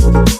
you.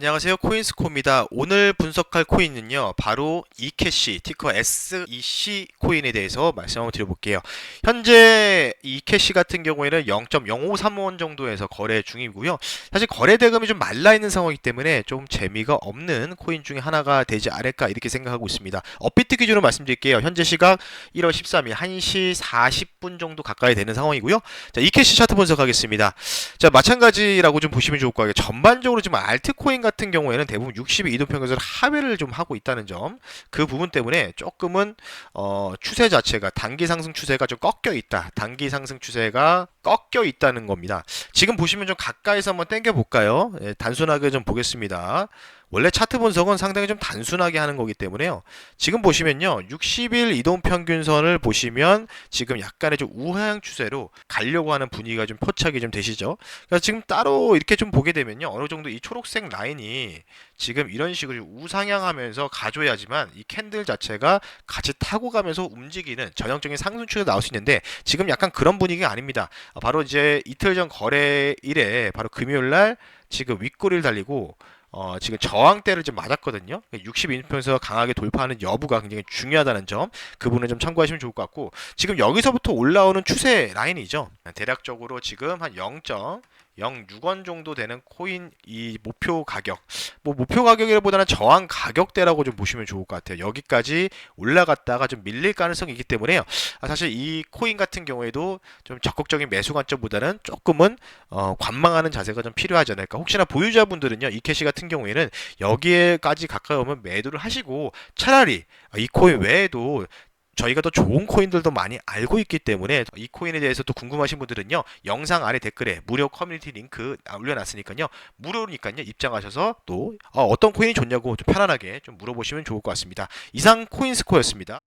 안녕하세요. 코인스코입니다. 오늘 분석할 코인은요. 바로 이캐시, 티커 SEC 코인에 대해서 말씀을 드려볼게요. 현재 이캐시 같은 경우에는 0.0535원 정도에서 거래 중이고요. 사실 거래 대금이 좀 말라 있는 상황이기 때문에 좀 재미가 없는 코인 중에 하나가 되지 않을까 이렇게 생각하고 있습니다. 업비트 기준으로 말씀드릴게요. 현재 시각 1월 13일 1시 40분 정도 가까이 되는 상황이고요. 자, 이캐시 차트 분석하겠습니다. 자, 마찬가지라고 좀 보시면 좋을 것 같아요. 전반적으로 지금 알트코인 같은 경우에는 대부분 60의 이동 평균선 하회를 좀 하고 있다는 점, 그 부분 때문에 조금은 어, 추세 자체가 단기 상승 추세가 좀 꺾여 있다. 단기 상승 추세가 꺾여 있다는 겁니다. 지금 보시면 좀 가까이서 한번 당겨 볼까요? 예, 단순하게 좀 보겠습니다. 원래 차트 분석은 상당히 좀 단순하게 하는 거기 때문에요. 지금 보시면요. 60일 이동 평균선을 보시면 지금 약간의 좀 우하향 추세로 가려고 하는 분위기가 좀 포착이 좀 되시죠. 그래서 지금 따로 이렇게 좀 보게 되면요. 어느 정도 이 초록색 라인이 지금 이런 식으로 좀 우상향하면서 가줘야지만 이 캔들 자체가 같이 타고 가면서 움직이는 전형적인 상승 추세가 나올 수 있는데 지금 약간 그런 분위기가 아닙니다. 아, 바로 이제 이틀 전 거래일에 바로 금요일 날 지금 윗꼬리를 달리고 어, 지금 저항대를 좀 맞았거든요. 60인평에서 강하게 돌파하는 여부가 굉장히 중요하다는 점, 그 부분을 좀 참고하시면 좋을 것 같고, 지금 여기서부터 올라오는 추세 라인이죠. 대략적으로 지금 한 0.06원 정도 되는 코인 이 목표 가격, 뭐 목표 가격이라보다는 저항 가격대라고 좀 보시면 좋을 것 같아요. 여기까지 올라갔다가 좀 밀릴 가능성이 있기 때문에요. 아, 사실 이 코인 같은 경우에도 좀 적극적인 매수 관점보다는 조금은 어, 관망하는 자세가 좀 필요하지 않을까. 혹시나 보유자분들은요, 이 캐시 같은 경우에는 여기에까지 가까이 오면 매도를 하시고 차라리 이 코인 외에도 저희가 더 좋은 코인들도 많이 알고 있기 때문에 이 코인에 대해서 또 궁금하신 분들은요 영상 아래 댓글에 무료 커뮤니티 링크 올려놨으니까요. 무료니까요. 입장하셔서 또 어, 떤 코인이 좋냐고 좀 편안하게 좀 물어보시면 좋을 것 같습니다. 이상 코인스코였습니다.